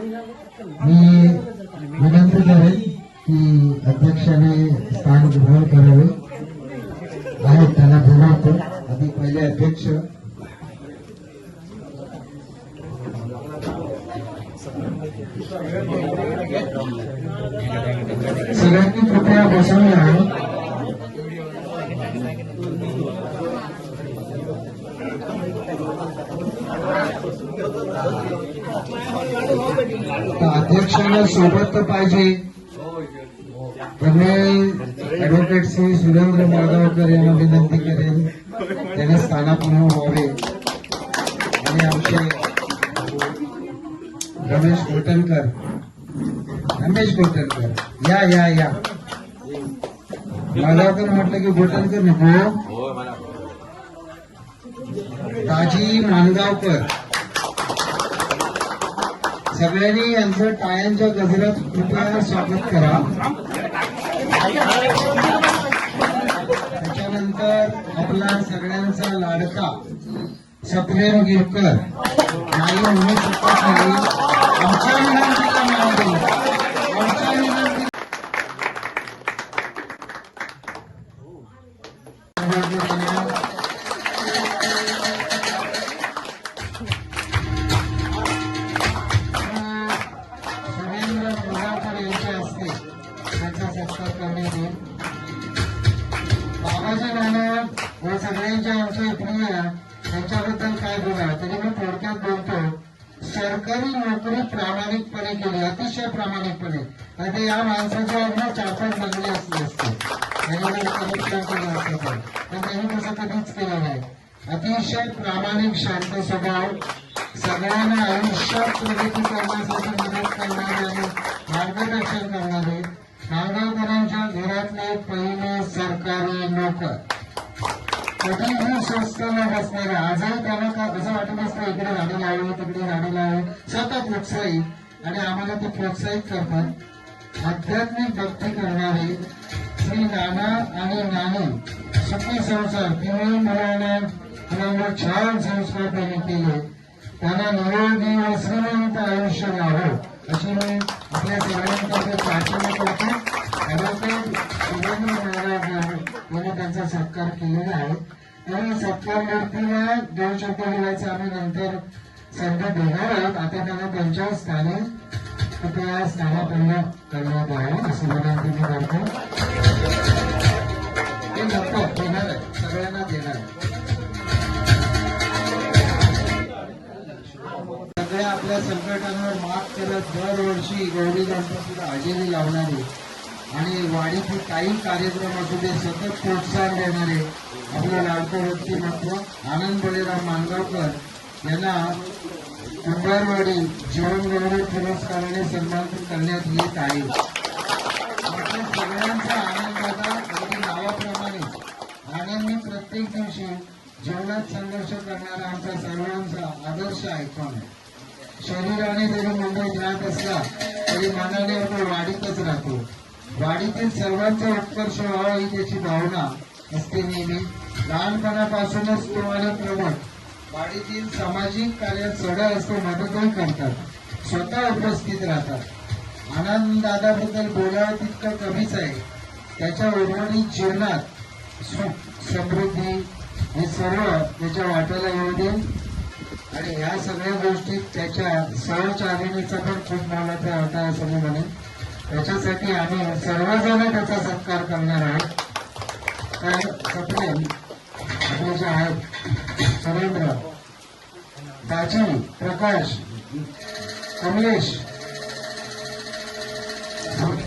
मी विनंती करेन की अध्यक्षाने स्थान ग्रहण करावे. आहेत त्यांना बोलावतो आधी पहिले अध्यक्ष. सगळ्यांनी कृपया बसवल्या आहे अध्यक्षाला सोबत तर पाहिजे. त्यामुळे ऍडव्होकेट श्री सुरेंद्र माधवकर यांना विनंती करेन. त्यांनी स्थानापूर्ण व्हावे. आणि आमचे रमेश गोटनकर रमेश गोटनकर या या या. माधवकर म्हटलं की गोटनकर नको ताजी मानगावकर. सगळ्यांनी यांचं टाळ्यांच्या गजरात कृपया स्वागत करा. त्याच्यानंतर आपला सगळ्यांचा लाडका सप्रेम गिरकर नाही म्हणू शकत नाही. आमच्या आमच्या प्रामाणिकपणे आता या माणसाच्या अगदी चार पाच बंगले असले असते पण त्यांनी तसं कधीच केलं नाही. अतिशय प्रामाणिक शांत स्वभाव सगळ्यांना आयुष्यात प्रगती करण्यासाठी मदत करणारे आणि मार्गदर्शन करणारे नांदगावकरांच्या घरातले पहिले सरकारी नोकर कधीही स्वस्त न बसणारे आजही त्यांना असं वाटत असतं इकडे गाडी लावे तिकडे गाडी लावे सतत उत्साहित आणि आम्हाला ते प्रोत्साहित करतात. आध्यात्मिक भक्ती करणारे श्री नाना आणि नानी सुखी संसार पिवळी मुलांना मुलांवर छान संस्कार त्यांनी केले. त्यांना निरोगी व श्रीमंत आयुष्य लाभो अशी मी आपल्या सगळ्यांकडे प्रार्थना करतो. ॲडव्होकेट सुरेंद्र महाराज यांनी त्यांचा सत्कार केलेला आहे. आणि सत्कार मूर्तीला दोन आम्ही नंतर संघ देणार आहोत. आता त्यांना त्यांच्या स्थानी स्थाना पूर्ण करण्यात यावे. अशी विनंती मी करतो. ते नको देणार आहे. सगळ्यांना देणार आहे. सगळ्या आपल्या संकटांवर मात करत दरवर्षी गौरी गणपतीला हजेरी लावणारी आणि वाडीतील काही कार्यक्रम असू दे सतत प्रोत्साहन देणारे आपलं लाडकं व्यक्तिमत्व आनंद बळीराम मानगावकर यांना कुंभारवाडी जीवनगौरव पुरस्काराने सन्मानित करण्यात येत आहे. आपल्या सगळ्यांचा आनंद आता अगदी नावाप्रमाणे आनंदी प्रत्येक दिवशी जीवनात संघर्ष करणारा आमचा सर्वांचा आदर्श आयकॉन शरीराने जरी मुंबईत राहत असला तरी मनाने आपण वाढीतच राहतो. वाढीतील सर्वांचा उत्कर्ष व्हावा ही त्याची भावना असते नेहमी. लहानपणापासूनच तो आणि वाडीतील सामाजिक कार्यात सडा असतो मदतही करतात. स्वतः उपस्थित राहतात. आनंद दादाबद्दल बोलावं तितकं कमीच आहे. त्याच्या उर्वरित जीवनात सुख समृद्धी हे सर्व त्याच्या वाट्याला येऊ दे आणि ह्या सगळ्या गोष्टीत त्याच्या सहचारिणीचा पण खूप मोलाचा होता असं मी म्हणेन. त्याच्यासाठी आम्ही सर्वजण त्याचा सत्कार करणार आहोत. तर सप्रेम आपले जे आहेत सुरेंद्र दाजी प्रकाश कमलेश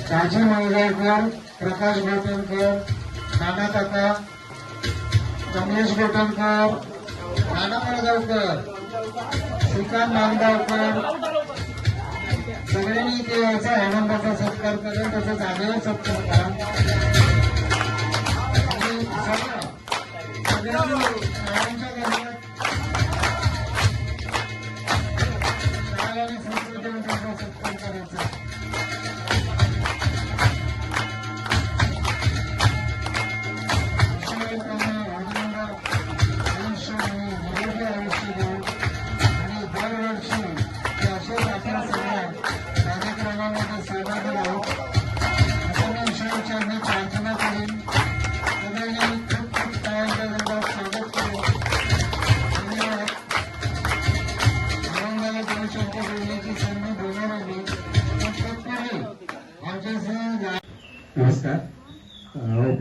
दाजी मंगळकर प्रकाश गोटणकर नाना काका कमलेश गोटणकर नाना मळगावकर श्रीकांत नांदगावकर सगळ्यांनी ते याचा आनंदाचा सत्कार करेल तसंच आग्रह सत्कार करा. आणि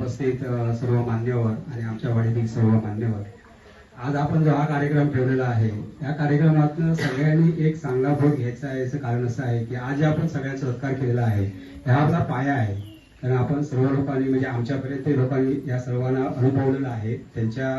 उपस्थित सर्व मान्यवर आणि आमच्या वाडीतील सर्व मान्यवर आज आपण जो हा कार्यक्रम ठेवलेला आहे या कार्यक्रमातून सगळ्यांनी एक चांगला भोग घ्यायचा आहे याचं कारण असं आहे की आज आपण सगळ्यांचा सत्कार केलेला आहे हा आपला पाया आहे. कारण आपण सर्व लोकांनी म्हणजे आमच्यापर्यंत लोकांनी या सर्वांना अनुभवलेलं आहे. त्यांच्या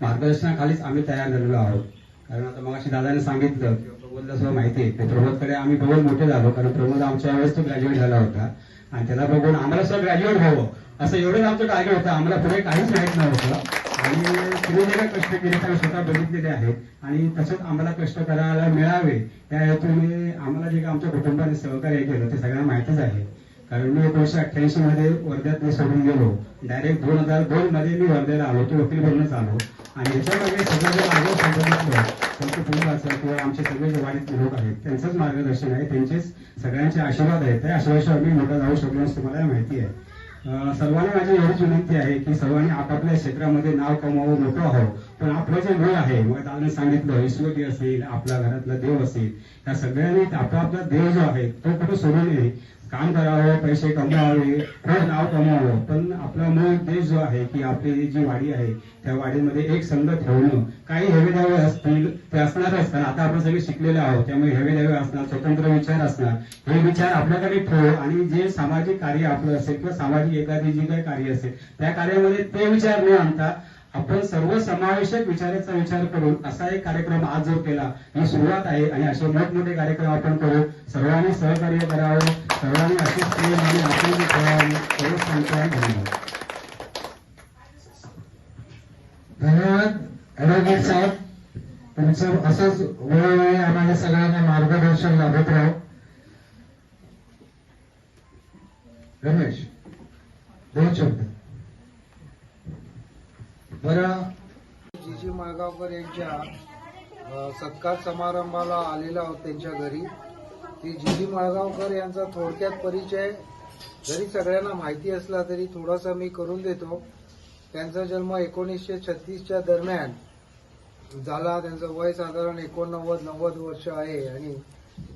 मार्गदर्शनाखालीच आम्ही तयार झालेलो आहोत. कारण आता मग दादाने सांगितलं की प्रमोदला सुद्धा माहिती आहे की प्रमोदकडे आम्ही बघून मोठे झालो कारण प्रमोद आमच्या वेळेस तो ग्रॅज्युएट झाला होता. आणि त्याला बघून आम्हाला सुद्धा ग्रॅज्युएट व्हावं. असं एवढंच आमचं टार्गेट होतं. आम्हाला पुढे काहीच माहीत नव्हतं. आणि तुम्ही जे काही कष्ट केले ते स्वतः बघितलेले आहेत आणि तसंच आम्हाला कष्ट करायला मिळावे त्या हेतूने आम्हाला जे आमच्या कुटुंबाने सहकार्य केलं ते सगळ्यांना माहितच आहे. कारण मी एकोणीशे अठ्ठ्याऐंशी मध्ये वर्ध्यात मी सोडून गेलो. डायरेक्ट दोन हजार दोन मध्ये मी वर्ध्याला आलो तो वकील बनूनच आलो. आणि याच्यामध्ये सगळं जे मार्ग सांगितलं कुटुंब असेल किंवा आमचे सगळे जे वाडीतले लोक आहेत त्यांचंच मार्गदर्शन आहे त्यांचेच सगळ्यांचे आशीर्वाद आहेत. त्या आशीर्वादाशिवाय आम्ही मोठा जाऊ शकलो असं तुम्हाला माहिती आहे. सर्वांना माझी एवढीच विनंती आहे की सर्वांनी आपापल्या क्षेत्रामध्ये नाव कमावं मोठं व्हावं. पण आपलं जे मूळ आहे मग दादाने सांगितलं ईश्वरी असेल आपल्या घरातला देव असेल या सगळ्यांनी आपला आपला देव जो आहे तो कुठे सोडू नये काम करावं पैसे कमवावे हे नाव कमवावं पण आपला मूळ देश जो आहे की आपली जी वाडी आहे त्या वाडीमध्ये एक संघ ठेवणं काही हेवेदावे असतील ते असणार असतात. आता आपण सगळे शिकलेले आहोत त्यामुळे हेवेदावे असणार स्वतंत्र विचार असणार. हे विचार आपल्याकडे ठेव आणि जे सामाजिक कार्य आपलं असेल किंवा सामाजिक एखादी जी काही कार्य असेल त्या कार्यामध्ये ते विचार न आणता आपण सर्व समावेशक विचाराचा विचार करून असा एक कार्यक्रम आज जो केला ही सुरुवात आहे. आणि असे मोठमोठे कार्यक्रम आपण करू. सर्वांनी सहकार्य करावं. सर्वांनी असेच प्रेम आणि आपुलकी ठेवावी एवढंच सांगतो आहे धन्यवाद धन्यवाद ॲडव्होकेट साहेब तुमचं असंच वेळोवेळी आम्हाला सगळ्यांना मार्गदर्शन लाभत राहो रमेश दोन शब्द बरं जीजी माळगावकर यांच्या सत्कार समारंभाला आलेला आहोत त्यांच्या घरी. की जीजी माळगावकर यांचा थोडक्यात परिचय जरी सगळ्यांना माहिती असला तरी थोडासा मी करून देतो. त्यांचा जन्म एकोणीसशे छत्तीसच्या दरम्यान झाला. त्यांचं वय साधारण एकोणनव्वद नव्वद वर्ष आहे. आणि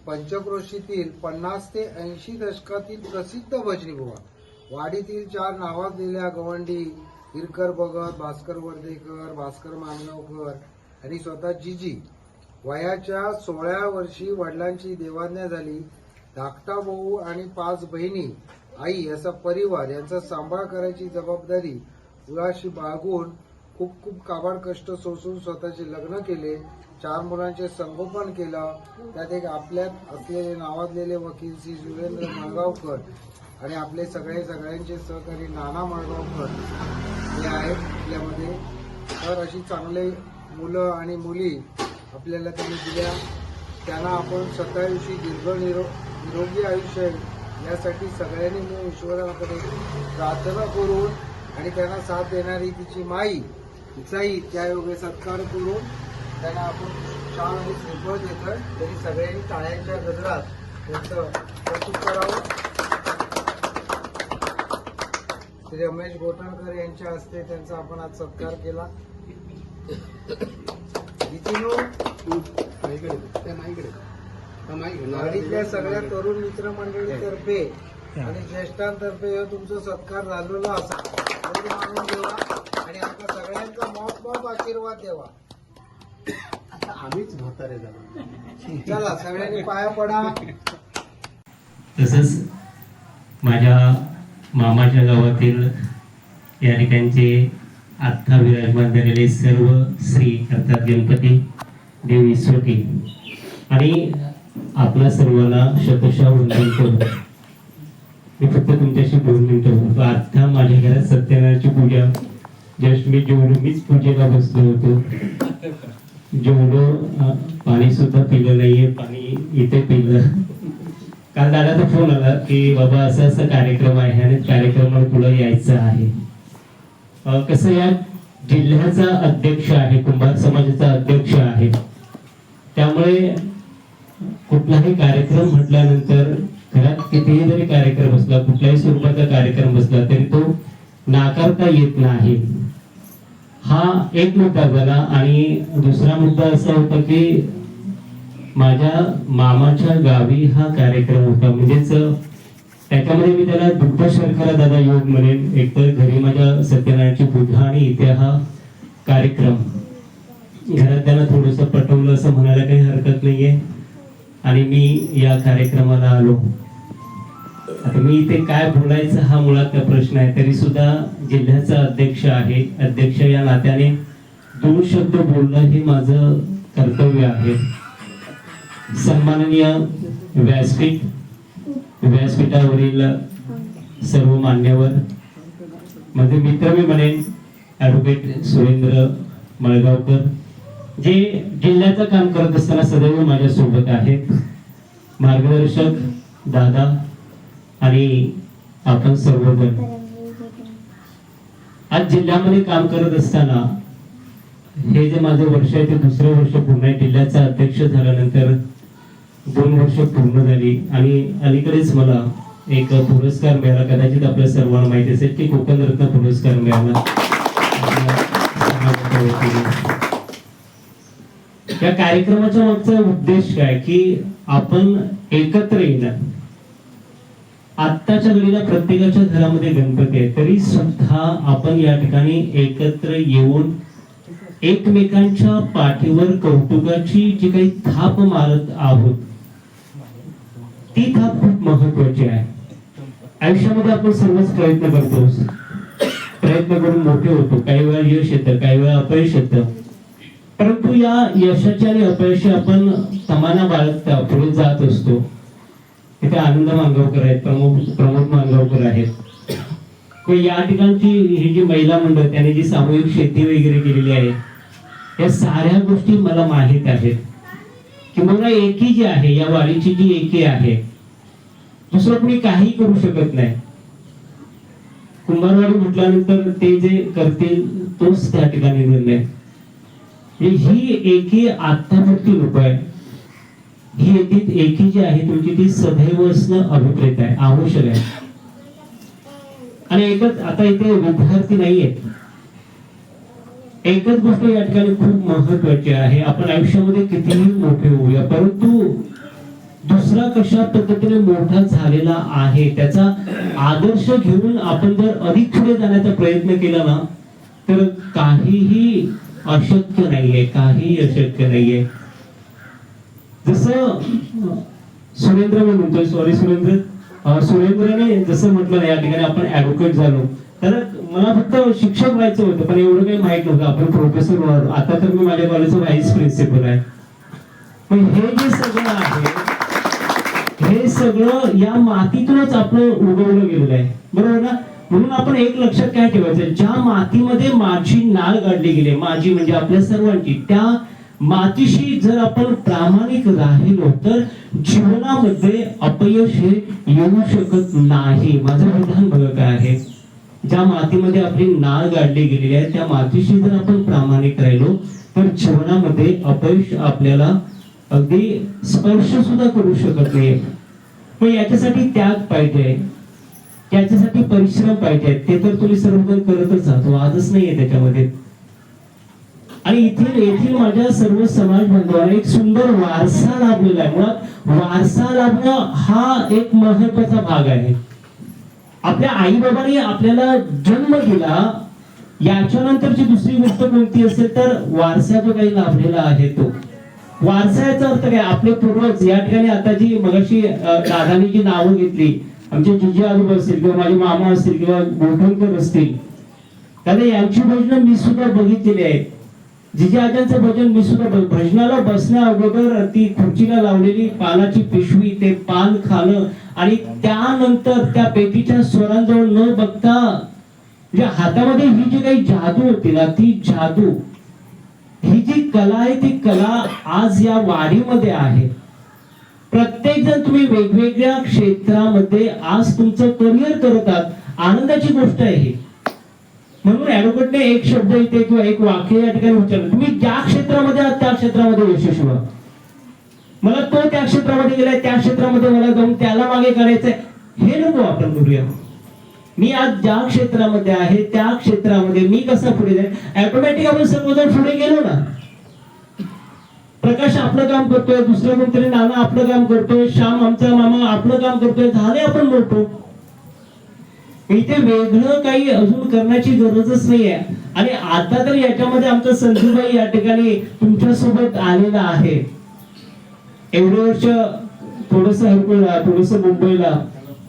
पंचक्रोशीतील पन्नास ते ऐंशी दशकातील प्रसिद्ध भजनी बुवा वाडीतील चार नावाजलेल्या गवंडी हिरकर भगत भास्कर वर्धेकर भास्कर मानगावकर आणि स्वतः जिजी. वयाच्या सोळ्या वर्षी वडिलांची देवाज्ञा झाली. धाकटा भाऊ आणि पाच बहिणी आई असा परिवार यांचा सांभाळ करायची जबाबदारी मुलाशी बाळगून खूप खूप काबाड कष्ट सोसून स्वतःचे लग्न केले. चार मुलांचे संगोपन केलं. त्यात एक आपल्यात असलेले नावाजलेले वकील श्री सुरेंद्र माळगावकर आणि आपले सगळे सगळ्यांचे सहकारी नाना माळगावकर हे आहेत आपल्यामध्ये. तर अशी चांगले मुलं आणि मुली आपल्याला त्यांनी दिल्या. त्यांना आपण स्वतःविषयी दीर्घ निरो निरोगी आयुष्य यासाठी सगळ्यांनी मी ईश्वराकडे प्रार्थना करून आणि त्यांना साथ देणारी तिची माई तिचाही त्यायोगे सत्कार करून त्यांना आपण छान आणि श्रीफळ देतोय. तरी सगळ्यांनी टाळ्यांच्या गजरात त्यांचं कौतुक करावं. श्री रमेश गोटणकर यांच्या हस्ते त्यांचा आपण आज सत्कार केला. गाडीतल्या सगळ्या तरुण मित्रमंडळीतर्फे आणि ज्येष्ठांतर्फे हे तुमचा सत्कार झालेला असा. एवढं मानून देवा. आणि आमच्या सगळ्यांचा मॉप मॉप आशीर्वाद द्यावा. आम्हीच म्हातारे झालो. चला सगळ्यांनी पाया पडा. तसंच माझ्या मामाच्या गावातील या ठिकाणचे आत्ता विराजमान झालेले सर्व श्री अर्थात गणपती देव ईश्वरी आणि आपल्या सर्वांना शतशा वंदन करू मी फक्त तुमच्याशी दोन मिनिटं बोलतो आता माझ्या घरात सत्यनारायणची पूजा. जस्ट मी जेवढं मीच पूजेला बसलो होतो जेवढं पाणी सुद्धा पिलं नाहीये पाणी इथे पिलं. काल दादाचा फोन आला की बाबा असं असं कार्यक्रम आहे आणि कार्यक्रमाला तुला यायचं आहे. कसं या जिल्ह्याचा अध्यक्ष आहे कुंभार समाजाचा अध्यक्ष आहे. त्यामुळे कुठलाही कार्यक्रम म्हटल्यानंतर घरात कितीही जरी कार्यक्रम असला कुठल्याही स्वरूपाचा कार्यक्रम बसला तरी तो नाकारता येत नाही. हा एक मुद्दा झाला आणि दुसरा मुद्दा असा होता की माझ्या मामाच्या गावी हा कार्यक्रम होता. म्हणजेच त्याच्यामध्ये मी त्याला दुग्ध शर्करा दादा योग म्हणेन. एकतर घरी माझ्या सत्यनारायणची पूजा आणि इथे हा कार्यक्रम. घरात त्याला थोडस पटवलं असं म्हणायला काही हरकत नाहीये. आणि मी या कार्यक्रमाला आलो. आता मी इथे काय बोलायचं हा मुळात प्रश्न आहे तरी सुद्धा जिल्ह्याचा अध्यक्ष आहे अध्यक्ष या नात्याने दोन शब्द बोलणं हे माझं कर्तव्य आहे. सन्माननीय व्यासपीठ व्यासपीठावरील सर्व मान्यवर माझे मित्र मी म्हणेन ॲडव्होकेट सुरेंद्र मळगावकर. जे जिल्ह्याचं काम करत असताना सदैव माझ्या सोबत आहेत मार्गदर्शक दादा आणि आपण सर्वजण. आज जिल्ह्यामध्ये काम करत असताना हे जे माझं वर्ष आहे ते दुसरं वर्ष पूर्ण आहे. जिल्ह्याचा अध्यक्ष झाल्यानंतर दोन वर्ष पूर्ण झाली. आणि अलीकडेच मला एक पुरस्कार मिळाला. कदाचित आपल्या सर्वांना माहिती असेल की कोकण रत्न पुरस्कार मिळाला. या कार्यक्रमाच्या मागचा उद्देश काय? की आपण एकत्र येणं. आत्ताच्या घडीला प्रत्येकाच्या घरामध्ये गणपती आहे. तरी सुद्धा आपण या ठिकाणी एकत्र येऊन एकमेकांच्या पाठीवर कौतुकाची जी काही थाप मारत आहोत ती थाप खूप महत्वाची आहे. आयुष्यामध्ये आपण सर्वच प्रयत्न करतो प्रयत्न करून मोठे होतो. काही वेळा यश येतं काही वेळा अपयश येतं. परंतु या यशाची आणि अपयशी आपण समाना बाळगता पुढे जात असतो. तिथे आनंद मांगावकर आहेत प्रमोद प्रमोद मांगावकर आहेत. या ठिकाणची ही जी महिला मंडळ त्याने जी सामूहिक शेती वगैरे केलेली आहे या साऱ्या गोष्टी मला माहीत आहेत. किंवा एकी जी आहे या वाडीची जी एकी आहे दुसरं कोणी काही करू शकत नाही. कुंभारवाडी म्हटल्यानंतर ते जे करतील तोच त्या ठिकाणी निर्णय. ही एकी आत्तापुरती रूप आहे ही एकी एकी जी आहे तुमची ती सदैव असणं अभिप्रेत आहे आवश्यक आहे. आणि एकच आता इथे विद्यार्थी नाही आहेत एकच गोष्ट या ठिकाणी खूप महत्वाची आहे. आपण आयुष्यामध्ये कितीही मोठे होऊया परंतु दुसरा कशा पद्धतीने मोठा झालेला आहे त्याचा आदर्श घेऊन आपण जर अधिक पुढे जाण्याचा प्रयत्न केला ना तर काहीही अशक्य नाहीये काही अशक्य नाहीये. जसं सुरेंद्र मी म्हणतोय सॉरी सुरेंद्र. सुरेंद्रने जसं म्हटलं या ठिकाणी आपण ऍडव्होकेट झालो. तर मला फक्त शिक्षक व्हायचं होतं पण एवढं काही माहीत नव्हतं. आपण प्रोफेसर व्हावं. आता तर मी माझ्या कॉलेजचा व्हाईस प्रिन्सिपल आहे. पण हे जे सगळं आहे हे सगळं या मातीतूनच आपलं उगवलं गेलेलं आहे. बरोबर ना? म्हणून आपण एक लक्षात काय ठेवायचं? ज्या मातीमध्ये माझी नाळ गाडली गेली माझी म्हणजे आपल्या सर्वांची त्या मातीशी जर आपण प्रामाणिक राहिलो तर जीवनामध्ये अपयश हे येऊ शकत नाही. माझं विधान बघा काय आहे. ज्या मातीमध्ये आपली नाळ गाडली गेलेली आहे त्या मातीशी जर आपण प्रामाणिक राहिलो तर जीवनामध्ये अपयश आपल्याला अगदी स्पर्श सुद्धा करू शकत नाही. पण याच्यासाठी त्याग पाहिजे. याच्यासाठी परिश्रम पाहिजे. ते तर तुम्ही सर्वजण करतच जातो आजच नाहीये त्याच्यामध्ये. आणि इथे येथील माझ्या सर्व समाज बांधवांना एक सुंदर वारसा लाभलेला आहे. मुळात वारसा लाभणं हा एक महत्त्वाचा भाग आहे. आपल्या आई बाबांनी आपल्याला जन्म दिला याच्यानंतरची दुसरी गोष्ट कोणती असेल तर वारसा जो काही लाभलेला आहे तो. वारसाचा अर्थ काय? आपले पूर्वज या ठिकाणी आता जी मगाशी दादानी जी नावं घेतली आमचे जिजे आजोबा असतील किंवा माझे मामा असतील किंवा गोठणकर असतील त्याला यांची भजनं मी सुद्धा बघितलेली आहेत. जिजे आजांचं भजन मी सुद्धा भजनाला बसण्या अगोदर ती खुर्चीला लावलेली पानाची पिशवी ते पान खाणं आणि त्यानंतर त्या पेटीच्या स्वरांजवळ न बघता म्हणजे हातामध्ये ही जी काही जादू होती ना ती जादू ही जी कला आहे ती कला आज या वाढीमध्ये आहे. प्रत्येक जण तुम्ही वेगवेगळ्या क्षेत्रामध्ये आज तुमचं करिअर करत आहात. आनंदाची गोष्ट आहे ही. म्हणून ऍडव्होकेटने एक शब्द इथे किंवा एक वाक्य या ठिकाणी उच्चारलं. तुम्ही ज्या क्षेत्रामध्ये आहात त्या क्षेत्रामध्ये यशस्वी व्हा. मला तो त्या क्षेत्रामध्ये गेलाय त्या क्षेत्रामध्ये मला जाऊन त्याला मागे करायचंय. हे नको आपण करूया मी आज ज्या क्षेत्रामध्ये आहे त्या क्षेत्रामध्ये मी कसा पुढे जाईल? ऑटोमॅटिक आपण सर्वजण पुढे गेलो ना. प्रकाश आपलं काम करतोय दुसरा कोणतरी नाना आपलं काम करतोय श्याम आमचा मामा आपलं काम करतोय झाले आपण मोठो. इथे वेगळं काही अजून करण्याची गरजच नाहीये. आणि आता तर याच्यामध्ये आमचा संजूबाई या ठिकाणी तुमच्यासोबत आलेला आहे. एवढे वर्ष थोडस हरकुळला थोडस मुंबईला.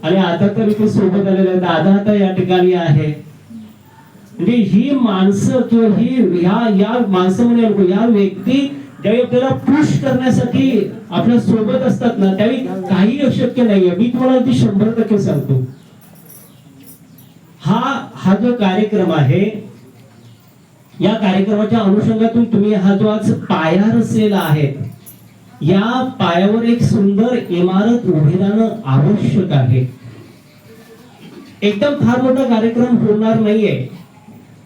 आणि आता तर इथे सोबत आलेला आहे. दादा आता या ठिकाणी आहे. म्हणजे ही माणसं किंवा ही ह्या या माणसं म्हणजे या व्यक्ती ज्यावेळी आपल्याला पुश करण्यासाठी आपल्यासोबत असतात ना त्यावेळी काही अशक्य नाहीये. मी तुम्हाला अगदी शंभर टक्के सांगतो. हा हा जो कार्यक्रम आहे या कार्यक्रमाच्या अनुषंगातून तुम्ही हा जो आज पाया रचलेला आहे या पायावर एक सुंदर इमारत उभी राहणं आवश्यक आहे. एकदम फार मोठा कार्यक्रम होणार नाहीये.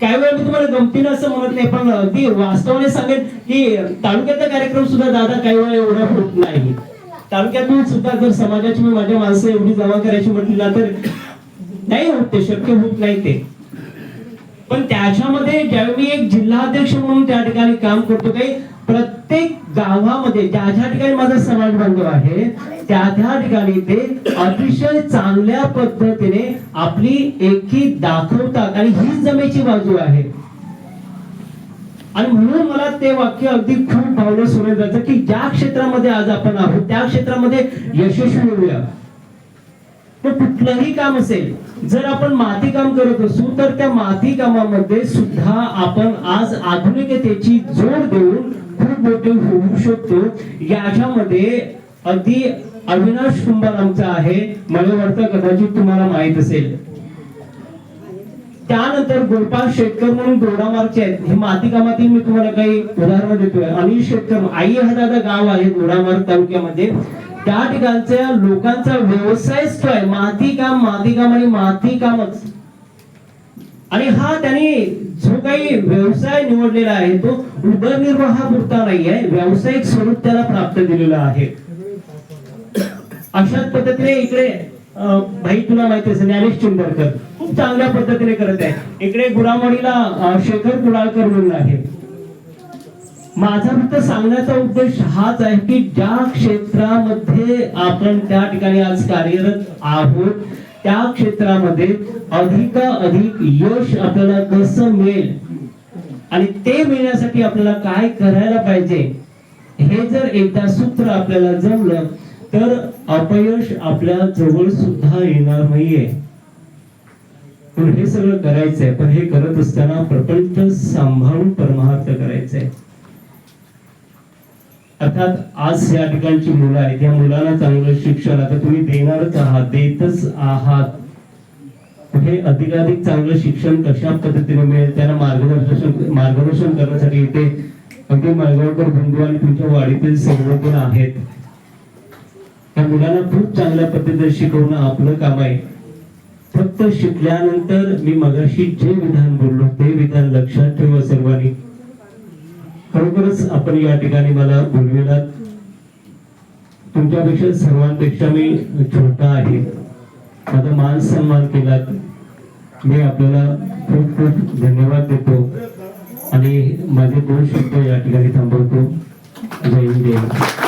काही वेळा मी तुम्हाला गमतीनं असं म्हणत नाही पण अगदी वास्तवाने सांगेन की तालुक्याचा कार्यक्रम सुद्धा दादा काही वेळा एवढा होत नाही. तालुक्यातून सुद्धा जर समाजाची मी माझ्या माणसं एवढी जमा करायची म्हटली ना तर नाही होत ते शक्य होत नाही ते. पण त्याच्यामध्ये ज्यावेळी मी एक जिल्हाध्यक्ष म्हणून त्या ठिकाणी काम करतो काही प्रत्येक गावामध्ये ज्या ज्या ठिकाणी माझा समाज बांधव आहे त्या त्या ठिकाणी ते अतिशय चांगल्या पद्धतीने आपली एकी दाखवतात आणि हीच जमेची बाजू आहे. आणि म्हणून मला ते वाक्य अगदी खूप भावलं सोडून जातं की ज्या क्षेत्रामध्ये आज आपण आहोत त्या क्षेत्रामध्ये यशस्वी होऊया. ते कुठलंही काम असेल जर आपण माती काम करत असू तर त्या माती कामामध्ये सुद्धा आपण आज आधुनिकतेची जोड देऊन खूप मोठे होऊ शकतो. याच्यामध्ये अगदी अविनाश कुंभार आमचा आहे. मला वाटतं कदाचित तुम्हाला माहीत असेल. त्यानंतर गोपाळ शेतकर म्हणून दोडामार्गचे आहेत. हे माती कामातील मी तुम्हाला काही उदाहरण देतोय. अनिल शेतकर आई हा दादा गाव आहे दोडामार्ग तालुक्यामध्ये. त्या ठिकाणच्या लोकांचा व्यवसायच तो आहे माती काम माती काम आणि माती कामच. आणि हा त्यांनी जो काही व्यवसाय निवडलेला आहे तो उदरनिर्वाहापुरता नाही आहे व्यावसायिक स्वरूप त्याला प्राप्त दिलेलं आहे. अशाच पद्धतीने इकडे भाई तुला माहिती असेल ज्ञानेश चिंदरकर खूप चांगल्या पद्धतीने करत आहे. इकडे गुरामणीला शेखर कुडाळकर म्हणून आहे. माझा फक्त सांगण्याचा उद्देश हाच आहे की ज्या क्षेत्रामध्ये आपण त्या ठिकाणी आज कार्यरत आहोत त्या क्षेत्रामध्ये अधिक अधिक यश आपल्याला कसं मिळेल आणि ते मिळण्यासाठी आपल्याला काय करायला पाहिजे हे जर एकदा सूत्र आपल्याला जमलं तर अपयश आपल्या जवळ सुद्धा येणार नाहीये. पण हे सगळं करायचंय पण हे करत असताना प्रपंच सांभाळून परमार्थ करायचंय. अर्थात आज या ठिकाणची मुलं आहेत. या मुलांना चांगलं शिक्षण आता तुम्ही देणारच आहात देतच आहात. हे अधिकाधिक चांगलं शिक्षण कशा पद्धतीने मिळेल त्यांना मार्गदर्शन मार्गदर्शन करण्यासाठी इथे अगदी मळगावकर बंधू आणि तुमच्या वाडीतील सर्वजण आहेत. त्या मुलांना खूप चांगल्या पद्धतीने शिकवणं आपलं काम आहे. फक्त शिकल्यानंतर मी मगाशी जे विधान बोललो ते विधान लक्षात ठेवा सर्वांनी. खरोखरच आपण या ठिकाणी मला बोलविलात. तुमच्यापेक्षा सर्वांपेक्षा मी छोटा आहे. माझा मान सन्मान केलात. मी आपल्याला खूप खूप धन्यवाद देतो. आणि माझे दोन शब्द या ठिकाणी थांबवतो. जय हिंद जय